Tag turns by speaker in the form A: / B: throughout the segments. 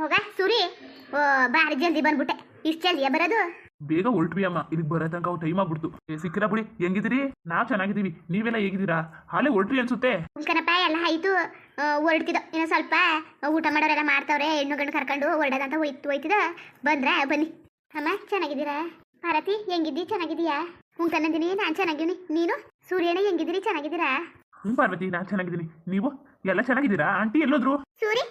A: ಹೋಗ ಸುರಿ. ಓ ಬಾರಿ ಜಲ್ದಿ ಬಂದ್ಬಿಟ್ಟೆ. ಇಷ್ಟು ಜಲ್ದಿಯ ಬರೋದು?
B: ಬೇಗ ಹೊರಟ್ವಿ ಅಮ್ಮ. ಇಲ್ಲಿಗೆ ಬರೋ ತನಕ ಅವು ಟೈಮ್ ಆಗ್ಬಿಡ್ತು. ಏ, ಸಿಕ್ಕಿರಾ ಬಿಡಿ. ಹೆಂಗಿದ್ದೀರಿ? ನಾವು ಚೆನ್ನಾಗಿದ್ದೀವಿ. ನೀವೆಲ್ಲ ಹೇಗಿದ್ದೀರಾ? ಹಾಲೆ ಹೊರಟ್ರಿ ಅನ್ಸುತ್ತೆ.
A: ಕಣಪ್ಪ ಎಲ್ಲ ಆಯ್ತು. ಹೊರಡ್ತಿದ್ದೋ. ಇನ್ನು ಸ್ವಲ್ಪ ಊಟ ಮಾಡೋರೆಲ್ಲ ಮಾಡ್ತಾವ್ರೆ. ಹೆಣ್ಣು ಗಂಡು ಕರ್ಕೊಂಡು ಹೊರಡೋದಂತ ಹೋಯ್ತು ಹೋಯ್ತಿದ. ಬಂದ್ರ? ಬನ್ನಿ. ಅಮ್ಮ ಚೆನ್ನಾಗಿದ್ದೀರಾ? ಭಾರತಿ ಹೆಂಗಿದ್ದಿ? ಚೆನ್ನಾಗಿದ್ದೀಯಾ? ಹ್ಞೂ ಕನ್ನಂದಿನಿ ನಾನು ಚೆನ್ನಾಗಿದ್ದೀನಿ. ನೀನು? ಸೂರ್ಯನ ಹೆಂಗಿದ್ದೀರಿ? ಚೆನ್ನಾಗಿದ್ದೀರಾ?
B: ಹ್ಞೂ ಪಾರ್ವತಿ ನಾನು ಚೆನ್ನಾಗಿದ್ದೀನಿ. ನೀವು? ಎಲ್ಲ ಚೆನ್ನಾಗಿದ್ದೀರಾ? ಆಂಟಿ ಎಲ್ಲೋದ್ರು?
A: ಸೂರಿ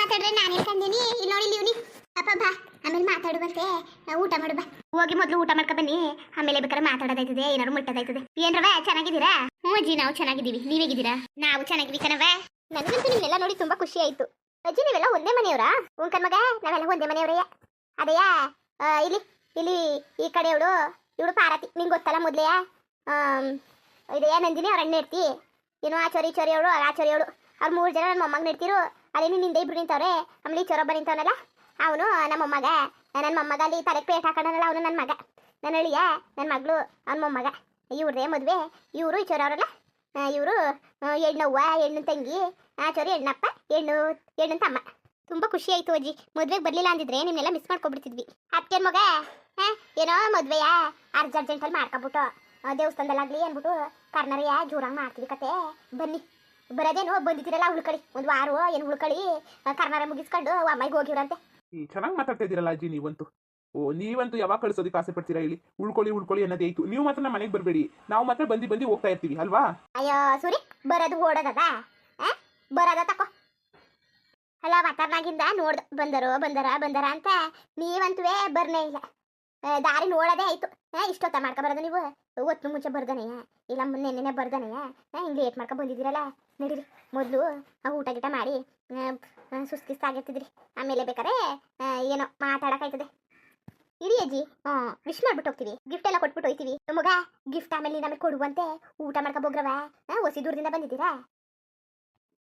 A: ಮಾತಾಡ್ರೆ ನಾನು ಹೇಳ್ಕಂದಿನಿ ಇಲ್ಲಿ ನೋಡಿ ಇಲ್ಲಿ ಅಪ್ಪ ಬಾ ಆಮೇಲೆ ಮಾತಾಡುವಂತೆ. ನಾವು ಊಟ ಮಾಡು ಬಾ. ಹೋಗಿ ಮೊದಲು ಊಟ ಮಾಡ್ಕೊ ಬನ್ನಿ. ಆಮೇಲೆ ಬೇಕಾದ್ರೆ ಮಾತಾಡೋದಾಯ್ತದೆ ಏನಾರು ಮುಟ್ಟೋದಾಯ್ತದೆ. ಏನ್ರವ ಚೆನ್ನಾಗಿದ್ದೀರಾ? ಹ್ಞೂ ಅಜ್ಜಿ, ನಾವು ಚೆನ್ನಾಗಿದ್ದೀವಿ. ನೀವ್ ಹೇಗಿದ್ದೀರಾ? ನಾವು ಚೆನ್ನಾಗಿದ್ದೀವಿ ಕಣವ ನನಗಂತೂ ನಿಮ್ಮೆಲ್ಲ ನೋಡಿ ತುಂಬಾ ಖುಷಿ ಆಯ್ತು. ಅಜ್ಜಿ, ನೀವೆಲ್ಲ ಒಂದೇ ಮನೆಯವರಾ? ಹ್ಞೂ ಮಗ ನಾವೆಲ್ಲ ಒಂದೇ ಮನೆಯವರಯ್ಯ ಅದಯ್ಯ ಇಲ್ಲಿ ಇಲ್ಲಿ ಈ ಕಡೆ ಇವಳು ಇವಳು ಪಾರತಿ ನಿಂಗೆ ಗೊತ್ತಲ್ಲ ಮೊದಲೇ ಇದೆಯಾ ನಂದಿನಿ, ಅವ್ರ ಅಣ್ಣ ಇರ್ತಿ? ಏನು ಆ ಚೋರಿ ಅವಳು ಆ ಚೋರಿ ಅವಳು ಅವ್ರು ಮೂರು ಜನ ನನ್ನ ಮೊಮ್ಮಗ ನಿಡ್ತಿರು ಅಲ್ಲಿ ನಿಂದ ಇಬ್ರು ನಿಂತವ್ರೆ ಆಮೇಲೆ ಈ ಚೊರೊಬ್ಬ ನಿಂತವನಲ್ಲ? ಅವನು ನಮ್ಮ ಮೊಮ್ಮಗ ನನ್ನ ಮೊಮ್ಮಗ ಅಲ್ಲಿ ತಲೆಗೆ ಪೇಟ್ ಹಾಕೋಣನಲ್ಲ ಅವನು ನನ್ನ ಮಗ. ನನ್ನ ಅಳಿಯ ನನ್ನ ಮಗಳು, ಅವ್ನ ಮೊಮ್ಮಗ. ಇವ್ರದೇ ಮದುವೆ. ಇವರು ಈ ಚೊರವರಲ್ಲ? ಇವರು ಹೆಣ್ಣವ್ವ, ಹೆಣ್ಣು ತಂಗಿ, ಆ, ಚೊರಿ ಹೆಣ್ಣಪ್ಪ, ಹೆಣ್ಣು ಹೆಣ್ಣು ತಮ್ಮ. ತುಂಬ ಖುಷಿ ಆಯ್ತು ಅಜ್ಜಿ. ಮದುವೆಗೆ ಬರಲಿಲ್ಲ ಅಂದಿದ್ರೆ ನಿಮ್ಮನ್ನೆಲ್ಲ ಮಿಸ್ ಮಾಡ್ಕೊಬಿಡ್ತಿದ್ವಿ. ಅದಕ್ಕೆ ಮಗ ಏನೋ ಮದುವೆಯಾ? ಅರ್ಜ್, ಅರ್ಜೆಂಟಲ್ಲಿ ಮಾಡ್ಕೊಬಿಟ್ಟು ದೇವಸ್ಥಾನದಲ್ಲಾಗ್ಲಿ ಅಂದ್ಬಿಟ್ಟು ಕರ್ನರಿಯ ಜೋರಾಗಿ ಮಾಡ್ತೀವಿ ಕತೆ. ಬನ್ನಿ. ಬರೋದೇನು? ಬಂದಿದ್ದೀರಲ್ಲ ಉಳ್ಕಳಿ. ಒಂದು ವಾರ ಏನು ಉಳ್ಕಳಿ? ಕರ್ನಾರ ಮುಗಿಸ್ಕೊಂಡು ಅಮ್ಮಾಯಿಗೆ ಹೋಗಿವ್ರಂತೆ.
B: ಚೆನ್ನಾಗಿ ಮಾತಾಡ್ತಾ ಇದ್ದೀರಲ್ಲ ಅಜ್ಜಿ ನೀವಂತೂ. ಓ ನೀವಂತೂ ಯಾವಾಗ ಕಳಿಸೋದಕ್ಕೆ ಆಸೆ ಪಡ್ತೀರಾ ಇಲ್ಲಿ ಉಳ್ಕೊಳ್ಳಿ ಉಳ್ಕೊಳ್ಳಿ ಅನ್ನೋದೇ ಇತ್ತು ನೀವು ಮಾತ್ರ ನಮ್ಮ ಮನೆಗೆ ಬರಬೇಡಿ. ನಾವು ಮಾತ್ರ ಬಂದು ಬಂದು ಹೋಗ್ತಾ ಇರ್ತೀವಿ ಅಲ್ವಾ?
A: ಅಯ್ಯೋ ಸೂರಿ ಬರೋದು ಓಡೋದದ? ಬರೋದ ತಕೋ. ಅಲ್ಲ ವಾತಾವರಣಾಗಿಂದ ನೋಡ್ದ ಬಂದರು ಬಂದರ ಬಂದರ ಅಂತ ನೀವಂತುವೇ ಬರ್ನೇ ಇಲ್ಲ. ದಾರಿ ನೋಡೋದೇ ಆಯ್ತು. ಇಷ್ಟೊತ್ತ ಮಾಡ್ಕೊ ಬರೋದು ನೀವು? ಒತ್ತು ಮುಂಚೆ ಬರ್ದನೆಯ? ಇಲ್ಲ ಮೊನ್ನೆ ನೆನ್ನೆ ಬರ್ದನೆಯ? ಹಿಂಗೆ ಲೇಟ್ ಮಾಡ್ಕೊ ಬಂದಿದ್ದೀರಲ್ಲ? ನಡೀರಿ, ಮೊದಲು ಊಟ ಗೀಟ ಮಾಡಿ ಸುಸ್ತಿಸ್ತಾಗಿರ್ತಿದ್ರಿ ಆಮೇಲೆ ಬೇಕಾದ್ರೆ ಏನೋ ಮಾತಾಡೋಕ್ಕಾಯ್ತದೆ. ಇಡಿ ಅಜ್ಜಿ ಹ್ಞೂ ವಿಶ್ ಮಾಡ್ಬಿಟ್ಟು ಹೋಗ್ತೀವಿ. ಗಿಫ್ಟ್ ಎಲ್ಲ ಕೊಟ್ಬಿಟ್ಟು ಹೋಯ್ತೀವಿ ಮಗ ಗಿಫ್ಟ್ ಆಮೇಲೆ ನಮಗೆ ಕೊಡುವಂತೆ ಊಟ ಮಾಡ್ಕೊಬೋಗ್ರವ? ಹೊಸಿ ದೂರದಿಂದ ಬಂದಿದ್ದೀರಾ?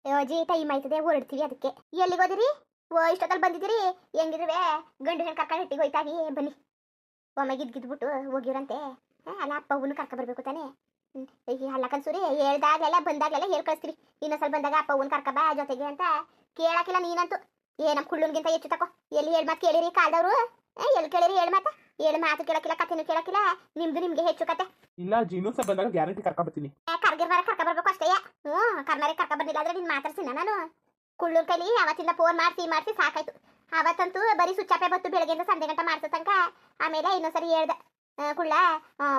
A: ಅಜ್ಜಿ ಟೈಮ್ ಆಯ್ತದೆ, ಹೊರಡ್ತೀವಿ ಅದಕ್ಕೆ. ಎಲ್ಲಿಗೆ ಹೋದಿರಿ? ಓ, ಇಷ್ಟೊತ್ತಲ್ಲಿ ಬಂದಿದ್ದೀರಿ. ಹೆಂಗಿದ್ರುವೆ? ಗಂಡು ಹೆಣ್ಣು ಕರ್ಕೊಂಡು ಹಿಟ್ಟಿಗೆ ಹೋಯ್ತಾಗಿ ಬನ್ನಿ. ಒಮ್ಮೆ ಗಿದ್ಗಿದ್ಬಿಟ್ಟು ಹೋಗಿರಂತೆ ಅಲ್ಲ, ಅಪ್ಪ ಅವನು ಕರ್ಕೊ ಬರ್ಬೇಕು ತಾನೇ. ಹ್ಮ್. ಸುರಿ ಹೇಳ್ದಾಗಲೆಲ್ಲ ಬಂದಾಗಲೆಲ್ಲ ಹೇಳ್ ಕಳಿಸ್ತೀವಿ ಇನ್ನೊಂದ್ಸಲ ಬಂದಾಗ ಅಪ್ಪ ಅವನು ಕರ್ಕ ಬಾ ಜೊತೆಗೆ ಅಂತ ಕೇಳಾಕಿಲ್ಲ ನೀನಂತೂ. ಏ ನಮ್ಮ ಕುಳ್ಳುನ್ಗಿಂತ ಹೆಚ್ಚು ತಕೋ. ಎಲ್ಲಿ ಹೇಳ್ ಮಾತು ಕೇಳಿರಿ ಕಾಲ್ದವ್ರು. ಎಲ್ಲಿ ಕೇಳಿರಿ ಹೇಳ್ ಮಾತ. ಏಳ್ ಮಾತು ಕೇಳಕ್ಕಿಲ್ಲ ಕಥೆನೂ ಕೇಳಕ್ಕಿಲ್ಲ ನಿಮ್ದು ನಿಮ್ಗೆ ಹೆಚ್ಚು ಕತೆ.
B: ಇಲ್ಲ ಜೀನು ಸಲ ಬಂದಾಗ ಗ್ಯಾರಂಟಿ ಕರ್ಕ ಬರ್ತೀನಿ.
A: ಕರ್ಗಿರ್ಬಾರ ಕರ್ಕ ಬರ್ಬೇಕು ಅಷ್ಟೇ. ಹ್ಞೂ ಕರ್ನಾರೆ ಕರ್ಕ ಬರ್ಲಿಲ್ಲ ಅಂದ್ರೆ ನಿನ್ ಮಾತಾಡ್ಸಿನ ನಾನು. ಕುಳ್ಳೂರ್ ಕೈಲಿ ಅವತ್ತಿಂದ ಫೋನ್ ಮಾಡಿಸಿ ಮಾಡಿಸಿ ಸಾಕಾಯ್ತು. ಅವತ್ತಂತೂ ಬರೀ ಸುಚ್ಚಾಪೆ ಬತ್ತು ಬೆಳಗ್ಗೆಯಿಂದ ಸಂಜೆ ಗಂಟೆ ಮಾಡ್ಸೋ ತನಕ. ಆಮೇಲೆ ಇನ್ನೊಂದ್ಸರಿ ಹೇಳ್ದೆ ಕುಳ್ಳ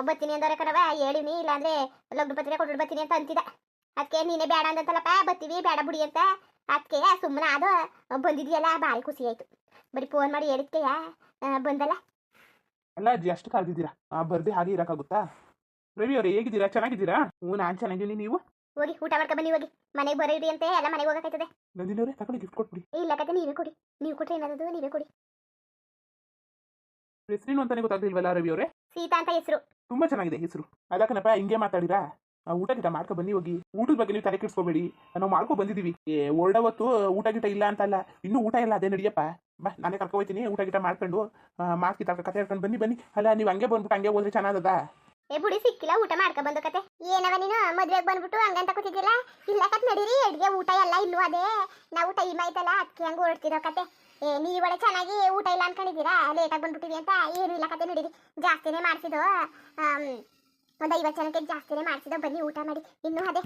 A: ಬತ್ತೀನಿ ಅಂದವ್ರೆ ಕಣವ ಹೇಳಿವ್ನಿ ಇಲ್ಲಾಂದ್ರೆ ಲಗ್ನ ಪತ್ರಿಕೆ ಕೊಟ್ಟು ಬರ್ತೀನಿ ಅಂತ ಅಂತಿದ್ದ. ಅದಕ್ಕೆ ನೀನೇ ಬೇಡ ಅಂದಂತಲ್ಲಪ್ಪ ಬತ್ತೀವಿ ಬೇಡ ಬಿಡಿ ಅಂತ. ಅದಕ್ಕೆ ಸುಮ್ಮನೆ ಅದು ಬಂದಿದ್ಯಲ್ಲ ಭಾರಿ ಖುಷಿ ಆಯ್ತು. ಬರೀ ಫೋನ್ ಮಾಡಿ ಹೇಳಿದ್ಕೆಯ ಬಂದಲ್ಲ?
B: ಅಲ್ಲ ಅಜ್ಜಿ ಅಷ್ಟು ಕಾದಿದ್ದೀರಾ ಆ ಬರ್ದೆ ಹಾಗೆ ಇರೋಕ್ಕಾಗುತ್ತಾ? ರವಿ ಅವರೇ ಹೇಗಿದ್ದೀರಾ? ಚೆನ್ನಾಗಿದ್ದೀರಾ? ಹ್ಞೂ ನಾನು ಚೆನ್ನಾಗಿದ್ದೀನಿ ನೀವು?
A: ಹೋಗಿ ಊಟ ಮಾಡ್ಕೊ ಬನ್ನಿ ಹೋಗಿ. ಮನೆಗೆ ಬರೀರಿ ಅಂತೆ ಎಲ್ಲ ಮನೆಗೆ ಹೋಗಕ್ಕಾಯ್ತದೆ.
B: ನಂದಿನವರೇ ತಗೊಳ್ಳಿ ಗಿಫ್ಟ್ ಕೊಟ್ಬಿಡಿ.
A: ಇಲ್ಲ ಕತೆ ನೀವೇ ಕೊಡಿ. ನೀವು ಕೊಟ್ಟರೆ ಏನಾದ್ರು ನೀವೇ ಕೊಡಿ.
B: ಹೆಸರೇನು ಅಂತಾನೆ ಗೊತ್ತಾಗ್ಲಿಲ್ವಲ್ಲ ರವಿ ಅವರೇ?
A: ಸೀತಾ ಅಂತ ಹೆಸರು.
B: ತುಂಬಾ ಚೆನ್ನಾಗಿದೆ ಹೆಸರು. ಅದಕ್ಕನಪ್ಪ ಹಿಂಗೆ ಮಾತಾಡಿರಾ? ಆ, ಊಟ ಗಿಟ ಮಾಡ್ಕೊ ಬನ್ನಿ ಹೋಗಿ. ಊಟದ ಬಗ್ಗೆ ನೀವು ತಲೆ ಕೆಡಿಸ್ಕೋಬೇಡಿ. ನಾವು ಮಾಡ್ಕೊ ಬಂದಿದ್ದೀವಿ ಏ ಹೊರಡ ಹೊತ್ತು ಊಟ ಗಿಟ ಇಲ್ಲ ಅಂತಲ್ಲ. ಇನ್ನೂ ಊಟ ಇಲ್ಲ ಅದೇ ನಡಿಯಪ್ಪ. ಬಾ ನಾನೇ ಕರ್ಕೊ ಹೋಗ್ತೀನಿ ಊಟ ಗಿಟ ಮಾಡ್ಕೊಂಡು ಮಾಡ್ಕಿ ತರ್ಕ ಕತೆ ಹೇಳ್ಕೊಂಡು ಬನ್ನಿ ಬನ್ನಿ. ಅಲ್ಲ ನೀವು ಹಂಗೆ ಬಂದ್ಬಿಟ್ಟು ಹಂಗೆ ಹೋದ್ರೆ ಚೆನ್ನಾಗದ
A: ಏ ಬುಡಿ ಸಿಕ್ಕಿಲ್ಲ ಊಟ ಮಾಡ್ಕೊ ಬಂದು ಕತೆ ಏನವ ನೀನು? ಮದ್ವೆಗೆ ಬಂದ್ಬಿಟ್ಟು ಹಂಗಂತ ಕೂತಿದ್ದಿಲ್ಲ ಇಲ್ಲ ಕತ್ ನಡೀರಿ ಅಡ್ಗೆ ಊಟ ಎಲ್ಲ ಇಲ್ಲೂ ಅದೇ? ನಾವು ಟೈಮ್ ಆಯ್ತಲ್ಲ ಅದಕ್ಕೆ ಹಂಗೆ ಹೊರಡ್ತಿರೋ ಕತೆ ಏ ನೀವಳೆ ಚೆನ್ನಾಗಿ ಊಟ ಇಲ್ಲ ಅನ್ಕೊಂಡಿದ್ದೀರಾ? ಲೇಟಾಗಿ ಬಂದ್ಬಿಟ್ಟಿವಿ ಅಂತ? ಏನು ಇಲ್ಲ ಕತೆ ನೋಡಿರಿ. ಜಾಸ್ತಿನೇ ಮಾಡಿಸಿದ್ದು ಒಂದು ಐವತ್ತು ಜನಕ್ಕೆ ಜಾಸ್ತಿನೇ ಮಾಡಿಸಿದ್ದು ಬನ್ನಿ ಊಟ ಮಾಡಿ. ಇನ್ನೂ ಅದೇ,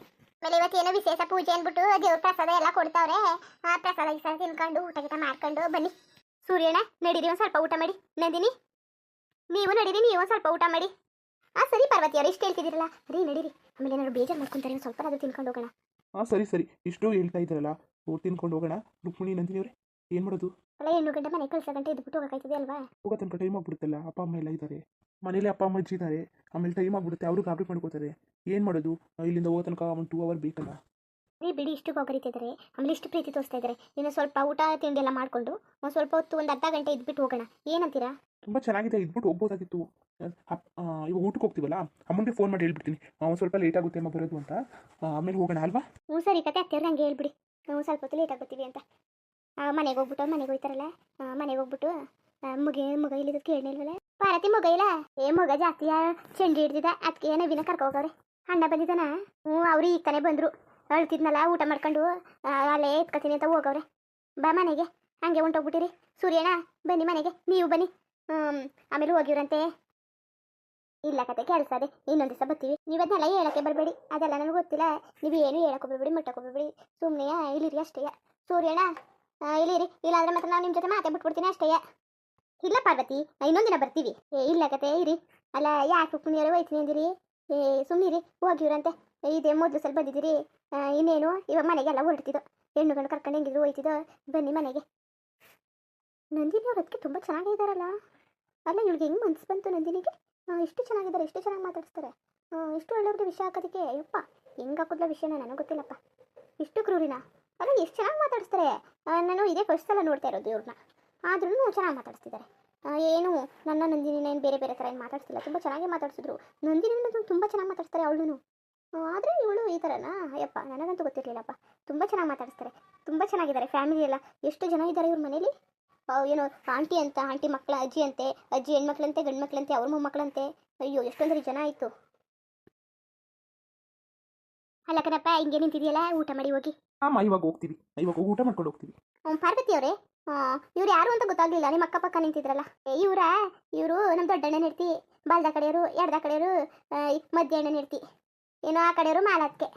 A: ಆಮೇಲೆ ಇವತ್ತೇನೋ ವಿಶೇಷ ಪೂಜೆ ಅಂದ್ಬಿಟ್ಟು ದೇವ್ರ ಪ್ರಸಾದ ಎಲ್ಲ ಕೊಡ್ತಾವ್ರೆ. ಆ ಪ್ರಸಾದ ಗಿಸಾದ ತಿನ್ಕೊಂಡು, ಊಟ ಗಿಟ ಮಾಡ್ಕೊಂಡು ಬನ್ನಿ. ಸೂರ್ಯಣ್ಣ, ನಡೀರಿ ಒಂದು ಸ್ವಲ್ಪ ಊಟ ಮಾಡಿ. ನಂದಿನಿ, ನೀವು ನಡೀರಿ, ನೀವು ಒಂದು ಸ್ವಲ್ಪ ಊಟ ಮಾಡಿ. ಆ, ಸರಿ ಪಾರ್ವತಿ ಅವ್ರು ಇಷ್ಟು ಹೇಳ್ತಿದ್ದೀರಲ್ಲ. ರೀ, ನಡೀರಿ. ಆಮೇಲೆ ಏನಾದ್ರು ಬೇಜಾರು ಮಾಡ್ಕೊಂತಾರೆ ಸ್ವಲ್ಪ ಅದು ತಿನ್ಕೊಂಡು ಹೋಗೋಣ.
B: ಹಾಂ ಸರಿ ಸರಿ. ಇಷ್ಟು ಹೇಳ್ತಾ ಓ ತಿನ್ಕೊಂಡು ಹೋಗೋಣ. ರುಕ್ಮಿಣಿ, ನಂದಿನಿಯವರೇ. ಏನು ಮಾಡೋದು?
A: ಅಲ್ಲ ಹೆಣ್ಣು ಗಂಟೆ ಮನೆ ಕಳ್ಸ ಗಂಟೆ ಇದ್ಬಿಟ್ಟು ಹೋಗಕ್ಕಾಯ್ತದೆ ಅಲ್ವಾ?
B: ಹೋಗೋ ತನಕ ಟೈಮ್ ಆಗ್ಬಿಡುತ್ತಲ್ಲ. ಅಪ್ಪ ಅಮ್ಮ ಎಲ್ಲ ಇದ್ದಾರೆ ಮನೇಲಿ ಅಪ್ಪ ಅಮ್ಮ ಅಜ್ಜಿ ಇದ್ದಾರೆ ಆಮೇಲೆ ಟೈಮ್ ಆಗ್ಬಿಡುತ್ತೆ. ಅವರು ಗಾಬರಿ ಮಾಡ್ಕೋತಾರೆ. ಏನು ಮಾಡೋದು? ಇಲ್ಲಿಂದ ಹೋಗೋ ತನಕ ಒಂದು ಟೂ ಅವರ್ ಬೇಕಲ್ಲ.
A: ಏ ಬಿಡಿ ಇಷ್ಟು ಹೋಗರಿತಿದ್ದಾರೆ ಆಮೇಲೆ ಇಷ್ಟು ಪ್ರೀತಿ ತೋರಿಸ್ತಾ ಇದ್ದಾರೆ ಇನ್ನು ಸ್ವಲ್ಪ ಊಟ ತಿಂಡಿ ಎಲ್ಲ ಮಾಡಿಕೊಂಡು ಒಂದು ಸ್ವಲ್ಪ ಹೊತ್ತು ಒಂದು ಅರ್ಧ ಗಂಟೆ ಇದ್ಬಿಟ್ಟು ಹೋಗೋಣ. ಏನಂತೀರಾ?
B: ತುಂಬ ಚೆನ್ನಾಗಿದೆ. ಇದ್ಬಿಟ್ಟು ಹೋಗ್ಬೋದಾಗಿತ್ತು. ಅಪ್- ಆ, ಇವಾಗ ಊಟಕ್ಕೆ ಹೋಗ್ತೀವಲ್ಲ? ಅಮ್ಮನಿಗೆ ಫೋನ್ ಮಾಡಿ ಹೇಳ್ಬಿಡ್ತೀನಿ. ಒಂದು ಸ್ವಲ್ಪ ಲೇಟ್ ಆಗುತ್ತೆ ಅಮ್ಮ ಬರೋದು ಅಂತ. ಆ, ಆಮೇಲೆ ಹೋಗೋಣ ಅಲ್ವಾ?
A: ಹ್ಞೂ ಸರಿ ಕತೆ ಅತ್ತೆಯವ್ರು ಹಂಗೆ ಹೇಳ್ಬಿಡಿ. ನಾವು ಸ್ವಲ್ಪ ಹೊತ್ತು ಲೇಟ್ ಆಗುತ್ತೀವಿ ಅಂತ. ಮನೆಗೆ ಹೋಗ್ಬಿಟ್ಟು, ಮನೆಗೆ ಹೋಯ್ತಾರಲ್ಲ? ಮನೆಗೆ ಹೋಗ್ಬಿಟ್ಟು ಮುಗಿ, ಮುಗ ಇಲ್ಲಿದ್ದು ಕೇಳಿಲ್ವಲ್ಲ ಪಾರತಿ ಮುಗ ಇಲ್ಲ? ಏ, ಮಗ ಜಾಸ್ತಿ ಚೆಂಡಿ ಹಿಡ್ದಿದ. ಅದಕ್ಕೆ ನವೀನ ಕರ್ಕೊ ಹೋಗವ್ರೆ. ಅಣ್ಣ ಬಂದಿದ್ದಾನ? ಹ್ಞೂ, ಅವ್ರು ಈಗ ತಾನೇ ಬಂದರು. ಅಳ್ತಿದ್ನಲ್ಲ, ಊಟ ಮಾಡ್ಕೊಂಡು ಅಲ್ಲೇ ಎತ್ಕೊತೀನಿ ಅಂತ ಹೋಗವ್ರೆ. ಬಾ ಮನೆಗೆ. ಹಂಗೆ ಹೊಂಟೋಗ್ಬಿಟ್ಟಿರಿ. ಸೂರ್ಯಣ್ಣ, ಬನ್ನಿ ಮನೆಗೆ. ನೀವು ಬನ್ನಿ. ಆಮೇಲೆ ಹೋಗಿವ್ರಂತೆ. ಇಲ್ಲ ಕತೆ ಕೆಲಸ ಅದೇ ಇನ್ನೊಂದು ದಿವಸ ಬರ್ತೀವಿ. ನೀವು ಅದನ್ನೆಲ್ಲ ಹೇಳಕ್ಕೆ ಬರಬೇಡಿ. ಅದೆಲ್ಲ ನನಗೆ ಗೊತ್ತಿಲ್ಲ. ನೀವು ಏನು ಹೇಳಕ್ಕೆ ಬರಬೇಡಿ ಮುಟ್ಟಕ್ಕೆ ಬರಬೇಡಿ ಸುಮ್ಮನೆ ಇಲ್ಲಿರಿ ಅಷ್ಟೇ. ಸೂರ್ಯಣ್ಣ ಆ, ಇಲ್ಲಿರಿ ಇಲ್ಲಾಂದ್ರೆ ಮತ್ತೆ ನಾವು ನಿಮ್ಮ ಜೊತೆ ಮಾತೇ ಬಿಟ್ಬಿಡ್ತೀನಿ ಅಷ್ಟೇ. ಇಲ್ಲ ಪಾರ್ವತಿ ಇನ್ನೊಂದು ದಿನ ಬರ್ತೀವಿ. ಏ ಇಲ್ಲ ಕತೆ ಇರಿ. ಅಲ್ಲ ಯಾಕೆ ಪುಣ್ಯರು ಹೋಯ್ತೀನಿ ಅಂದಿರಿ? ಏ ಸುಮ್ಮನಿರಿ ಹೋಗಿವ್ರಂತೆ. ಇದೇ ಮೊದಲು ಸ್ವಲ್ಪ ಬಂದಿದ್ದೀರಿ. ಇನ್ನೇನು? ಇವಾಗ ಮನೆಗೆಲ್ಲ ಹೊರಡ್ತಿದ್ದು. ಹೆಣ್ಣು ಗಂಡು ಕರ್ಕೊಂಡು ಹೆಂಗಿದ್ರು ಹೋಯ್ತಿದ್ದು? ಬನ್ನಿ ಮನೆಗೆ. ನಂದಿನಿ ಅವ್ರು ಅದಕ್ಕೆ ತುಂಬ ಚೆನ್ನಾಗಿದ್ದಾರಲ್ಲ. ಅಲ್ಲ ಇವಳಿಗೆ ಹೆಂಗೆ ಮನ್ಸು ಬಂತು ನಂದಿನಿಗೆ? ಇಷ್ಟು ಚೆನ್ನಾಗಿದ್ದಾರೆ ಇಷ್ಟು ಚೆನ್ನಾಗಿ ಮಾತಾಡ್ತಾರೆ ಇಷ್ಟು ಒಳ್ಳೆಯವ್ರಿಗೆ ವಿಷಯ ಹಾಕೋದಕ್ಕೆ ಅಯ್ಯಪ್ಪ ಹೆಂಗೆ ಹಾಕೋದ್ಲ ವಿಷಯನ ನನಗೆ ಗೊತ್ತಿಲ್ಲಪ್ಪ. ಇಷ್ಟು ಕ್ರೂರಿನ? ಅಲ್ಲ ಎಷ್ಟು ಚೆನ್ನಾಗಿ ಮಾತಾಡಿಸ್ತಾರೆ. ನಾನು ಇದೇ ಫಸ್ಟ್ ಸಲ ನೋಡ್ತಾ ಇರೋದು ಇವ್ರನ್ನ ಆದ್ರೂ ಚೆನ್ನಾಗಿ ಮಾತಾಡಿಸ್ತಿದ್ದಾರೆ ಏನು, ನನ್ನ ನಂದಿನಿನ ಏನು ಬೇರೆ ಬೇರೆ ಥರ ಏನು ಮಾತಾಡ್ತಿಲ್ಲ ತುಂಬ ಚೆನ್ನಾಗಿ ಮಾತಾಡ್ಸಿದ್ರು. ನಂದಿನಿನ ತುಂಬ ಚೆನ್ನಾಗಿ ಮಾತಾಡ್ತಾರೆ ಅವಳು ಆದರೆ ಇವಳು ಈ ಥರನಾ ಅಯ್ಯಪ್ಪ, ನನಗಂತೂ ಗೊತ್ತಿರಲಿಲ್ಲಪ್ಪ. ತುಂಬ ಚೆನ್ನಾಗಿ ಮಾತಾಡಿಸ್ತಾರೆ. ತುಂಬ ಚೆನ್ನಾಗಿದ್ದಾರೆ ಫ್ಯಾಮಿಲಿ ಎಲ್ಲ. ಎಷ್ಟು ಜನ ಇದ್ದಾರೆ ಇವ್ರ ಮನೇಲಿ? ಏನು ಆಂಟಿ ಅಂತ ಆಂಟಿ ಮಕ್ಕಳ ಅಜ್ಜಿ ಅಂತೆ, ಅಜ್ಜಿ ಹೆಣ್ಮಕ್ಳಂತೆ ಗಂಡು ಮಕ್ಕಳಂತೆ ಅವ್ರ ಮೊಮ್ಮಕ್ಕಳಂತೆ ಅಯ್ಯೋ ಎಷ್ಟೊಂದು ಜನ ಆಯಿತು. ಅಲ್ಲ ಕಣಪ್ಪ ಹಿಂಗೆ ನಿಂತಿದೆಯಲ್ಲ ಊಟ ಮಾಡಿ ಹೋಗಿ.
B: ಅಮ್ಮ ಇವಾಗ ಹೋಗ್ತೀವಿ. ಇವಾಗ ಹೋಗಿ ಊಟ ಮಾಡ್ಕೊಂಡು ಹೋಗ್ತೀವಿ.
A: ಹ್ಮ್, ಪಾರ್ವತಿ ಅವರೇ ಇವ್ರು ಯಾರು ಅಂತ ಗೊತ್ತಾಗ್ಲಿಲ್ಲ ನಿಮ್ಮ ಅಕ್ಕಪಕ್ಕ ನಿಂತಿದ್ರಲ್ಲ. ಇವರ ಇವರು ನಮ್ಮ ದೊಡ್ಡಣ್ಣ ನೆಡ್ತಿ ಬಾಲ್ದ ಕಡೆಯವರು ಎಡ್ದ ಕಡೆಯವರು ಮಧ್ಯಾಹ್ನ ನೆಡ್ತಿ. ಏನೋ ಆ ಕಡೆಯವರು ಮಾಲತ್ಕೆ